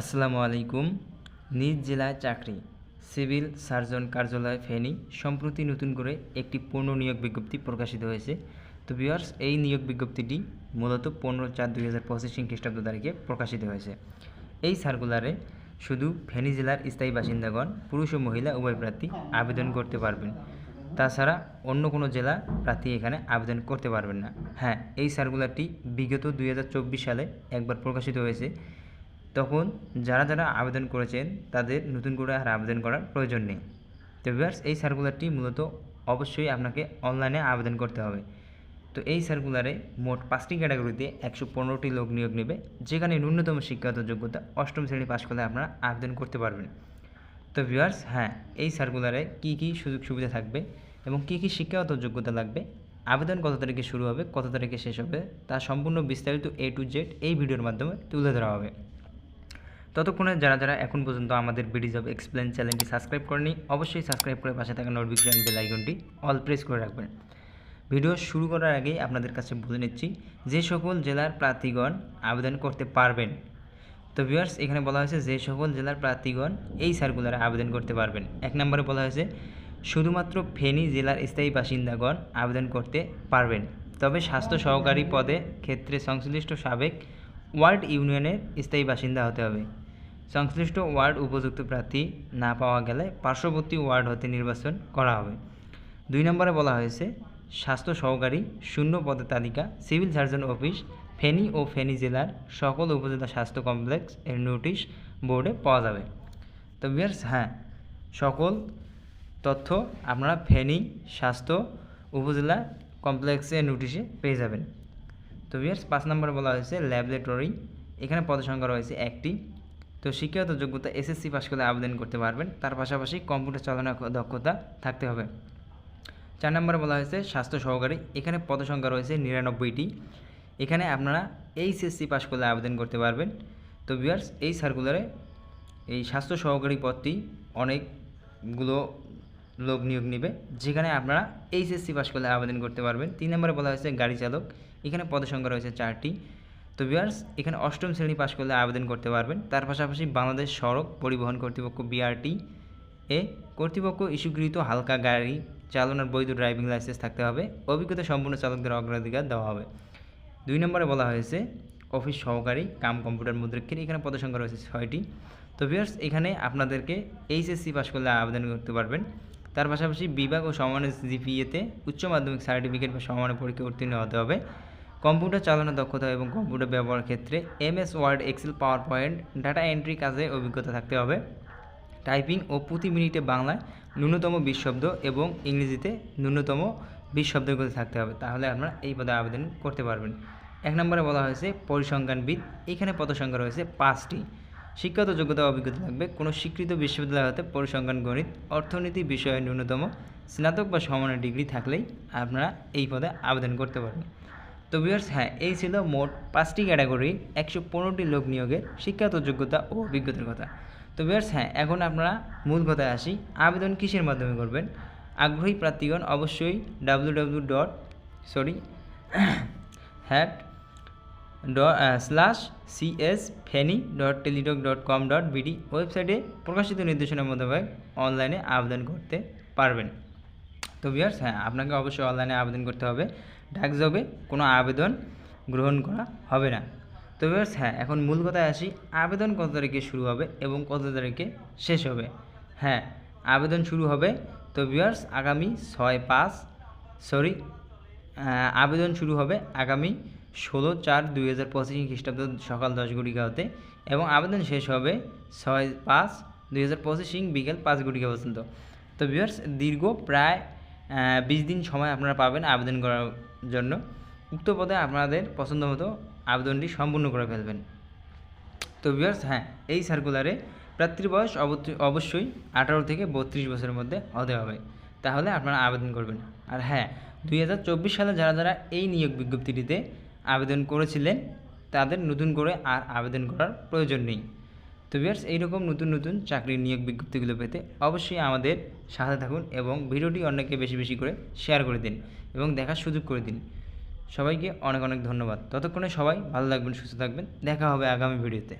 আসসালামু আলাইকুম। নিজ জেলায় চাকরি। সিভিল সার্জন কার্যালয় ফেনী। সম্প্রতি নতুন করে একটি পূর্ণ নিয়োগ বিজ্ঞপ্তি প্রকাশিত হয়েছে। তো ভিউয়ার্স, এই নিয়োগ বিজ্ঞপ্তিটি মূলত পনেরো চার দুই হাজার পঁচিশ খ্রিস্টাব্দ তারিখে প্রকাশিত হয়েছে। এই সার্কুলারে শুধু ফেনী জেলার স্থায়ী বাসিন্দাগণ, পুরুষ ও মহিলা উভয় প্রার্থী আবেদন করতে পারবেন। তাছাড়া অন্য কোনো জেলা প্রার্থী এখানে আবেদন করতে পারবেন না। হ্যাঁ এই সার্কুলারটি বিগত দুই হাজার চব্বিশ সালে একবার প্রকাশিত হয়েছে। তখন যারা যারা আবেদন করেছেন, তাদের নতুন করে আর আবেদন করার প্রয়োজন নেই। তো ভিউয়ার্স এই সার্কুলারটি মূলত অবশ্যই আপনাকে অনলাইনে আবেদন করতে হবে। তো এই সার্কুলারে মোট পাঁচটি ক্যাটাগরিতে একশো পনেরোটি লোক নিয়োগ নেবে, যেখানে ন্যূনতম শিক্ষাগত যোগ্যতা অষ্টম শ্রেণি পাশ করলে আপনারা আবেদন করতে পারবেন। তো ভিউয়ার্স হ্যাঁ এই সার্কুলারে কী কী সুযোগ সুবিধা থাকবে এবং কী কী শিক্ষাগত যোগ্যতা লাগবে, আবেদন কত তারিখে শুরু হবে, কত তারিখে শেষ হবে, তা সম্পূর্ণ বিস্তারিত এ টু জেড এই ভিডিওর মাধ্যমে তুলে ধরা হবে। ততক্ষণে যারা যারা এখন পর্যন্ত আমাদের বিডি জব এক্সপ্লেন চ্যানেলটি সাবস্ক্রাইব করেনি অবশ্যই সাবস্ক্রাইব করে পাশে থাকা নোটিফিকেশন বেল আইকনটি অল প্রেস করে রাখবেন। ভিডিও শুরু করার আগেই আপনাদের কাছে বলে নিচ্ছি, যে সকল জেলার প্রার্থীগণ আবেদন করতে পারবেন, তো ভিউয়ার্স এখানে বলা হয়েছে যে সকল জেলার প্রার্থীগণ এই সার্কুলারে আবেদন করতে পারবেন। এক নম্বরে বলা হয়েছে, শুধুমাত্র ফেনী জেলার স্থায়ী বাসিন্দাগণ আবেদন করতে পারবেন, তবে স্বাস্থ্য সহকারী পদে ক্ষেত্রে সংশ্লিষ্ট সাবেক ওয়ার্ড ইউনিয়নের স্থায়ী বাসিন্দা হতে হবে। সংশ্লিষ্ট ওয়ার্ড উপযুক্ত প্রার্থী না পাওয়া গেলে পার্শ্ববর্তী ওয়ার্ড হতে নির্বাচন করা হবে। দুই নম্বরে বলা হয়েছে, স্বাস্থ্য সহকারী শূন্য পদের তালিকা, সিভিল সার্জন অফিস, ফেনী ও ফেনী জেলার সকল উপজেলা স্বাস্থ্য কমপ্লেক্স এর নোটিশ বোর্ডে পাওয়া যাবে। তো বিয়ার্স হ্যাঁ সকল তথ্য আপনারা ফেনী স্বাস্থ্য উপজেলা কমপ্লেক্সের নোটিশে পেয়ে যাবেন। তো বিয়ার্স পাঁচ নম্বরে বলা হয়েছে, ল্যাবরেটরি, এখানে পদসংখ্যা রয়েছে একটি। তো শিক্ষাগত যোগ্যতা এসএসসি পাস করলে আবেদন করতে পারবেন। তার পাশাপাশি কম্পিউটার চালানোর দক্ষতা থাকতে হবে। চার নম্বরে বলা হয়েছে, স্বাস্থ্য সহকারী। এখানে পদসংখ্যা রয়েছে নিরানব্বইটি। এখানে আপনারা এইচএসসি পাস করলে আবেদন করতে পারবেন। তো বিয়ার্স এই সার্কুলারে এই স্বাস্থ্য সহকারী পদটি অনেকগুলো লোক নিয়োগ নেবে। যেখানে আপনারা এইচএসসি পাস করলে আবেদন করতে পারবেন। তিন নম্বরে বলা হয়েছে, গাড়ি চালক। এখানে পদসংখ্যা রয়েছে চারটি। তো বিয়ার্স এখানে অষ্টম শ্রেণি পাশ করলে আবেদন করতে পারবেন। তার পাশাপাশি বাংলাদেশ সড়ক পরিবহন কর্তৃপক্ষ বিআরটি এ কর্তৃপক্ষ ইস্যুকৃত হালকা গাড়ি চালানোর বৈধ ড্রাইভিং লাইসেন্স থাকতে হবে। অভিজ্ঞতা সম্পূর্ণ চালকদের অগ্রাধিকার দেওয়া হবে। দুই নম্বরে বলা হয়েছে, অফিস সহকারী, কাম কম্পিউটার মুদ্রিক্ষের এখানে পদসংখ্যা রয়েছে ছয়টি। তো ভিউয়ার্স এখানে আপনাদেরকে এইচএসসি পাস করলে আবেদন করতে পারবেন। তার পাশাপাশি বিভাগ ও সমানের জিপিএতে উচ্চ মাধ্যমিক সার্টিফিকেট বা সমানের পরীক্ষা উত্তীর্ণ হতে হবে। কম্পিউটার চালানোর দক্ষতা এবং কম্পিউটার ব্যবহারের ক্ষেত্রে MS Word, Excel PowerPoint data entry কাজে অভিজ্ঞতা থাকতে হবে। টাইপিং ও প্রতি মিনিটে বাংলায় ন্যূনতম বিশ শব্দ এবং ইংরেজিতে ন্যূনতম বিশ শব্দের থাকতে হবে। তাহলে আপনারা এই পদে আবেদন করতে পারবেন। এক নম্বরে বলা হয়েছে পরিসংখ্যানবিদ। এখানে পদসংখ্যা রয়েছে পাঁচটি। শিক্ষাগত যোগ্যতা অভিজ্ঞতা থাকবে। কোনো স্বীকৃত বিশ্ববিদ্যালয় হতে পরিসংখ্যান, গণিত, অর্থনীতি বিষয়ে ন্যূনতম স্নাতক বা সমানের ডিগ্রি থাকলেই আপনারা এই পদে আবেদন করতে পারবেন। তো ভিউয়ার্স হ্যাঁ এই ছিল মোট পাঁচটি ক্যাটাগরির একশো পনেরোটি লোক নিয়োগের শিক্ষাগত যোগ্যতা ও অভিজ্ঞতার কথা। তো ভিউয়ার্স হ্যাঁ এখন আপনারা মূল কথায় আসি, আবেদন কিসের মাধ্যমে করবেন? আগ্রহী প্রার্থীগণ অবশ্যই W W dot sorry hat dot slash CS Feni dot Teletalk dot com dot BD ওয়েবসাইটে প্রকাশিত নির্দেশনা মোতাবেক অনলাইনে আবেদন করতে পারবেন। তো ভিউয়ার্স হ্যাঁ আপনাকে অবশ্যই অনলাইনে আবেদন করতে হবে। ডাক জবে কোনো আবেদন গ্রহণ করা হবে না। তো ভিউয়ার্স হ্যাঁ এখন মূল কথায় আসি। আবেদন কত তারিখে শুরু হবে এবং কত তারিখে শেষ হবে? হ্যাঁ আবেদন শুরু হবে। তো ভিউয়ার্স, আগামী ছয় পাঁচ, সরি আবেদন শুরু হবে আগামী ষোলো চার দুই হাজার পঁচিশ খ্রিস্টাব্দ সকাল দশ ঘটিকা হতে এবং আবেদন শেষ হবে ছয় পাঁচ দুই হাজার পঁচিশ বিকেল পাঁচ ঘটিকা পর্যন্ত। তো ভিউয়ার্স, দীর্ঘ প্রায় বিশ দিন সময় আপনারা পাবেন আবেদন করার জন্য উক্ত পদে আপনাদের পছন্দ মতো আবেদনটি সম্পূর্ণ করে ফেলবেন। তো ভিউয়ার্স হ্যাঁ এই সার্কুলারে প্রার্থীর বয়স অবশ্যই আঠারো থেকে বত্রিশ বছরের মধ্যে হতে হবে। তাহলে আপনারা আবেদন করবেন। আর হ্যাঁ দু হাজার চব্বিশ সালে যারা যারা এই নিয়োগ বিজ্ঞপ্তিটিতে আবেদন করেছিলেন, তাদের নতুন করে আর আবেদন করার প্রয়োজন নেই। তো ভিউয়ার্স, এইরকম নতুন নতুন চাকরির নিয়োগ বিজ্ঞপ্তিগুলো পেতে অবশ্যই আমাদের সাথে থাকুন এবং ভিডিওটি অনেককে বেশি বেশি করে শেয়ার করে দিন এবং দেখার সুযোগ করে দিন। সবাইকে অনেক অনেক ধন্যবাদ। ততক্ষণে সবাই ভালো থাকবেন, সুস্থ থাকবেন। দেখা হবে আগামী ভিডিওতে।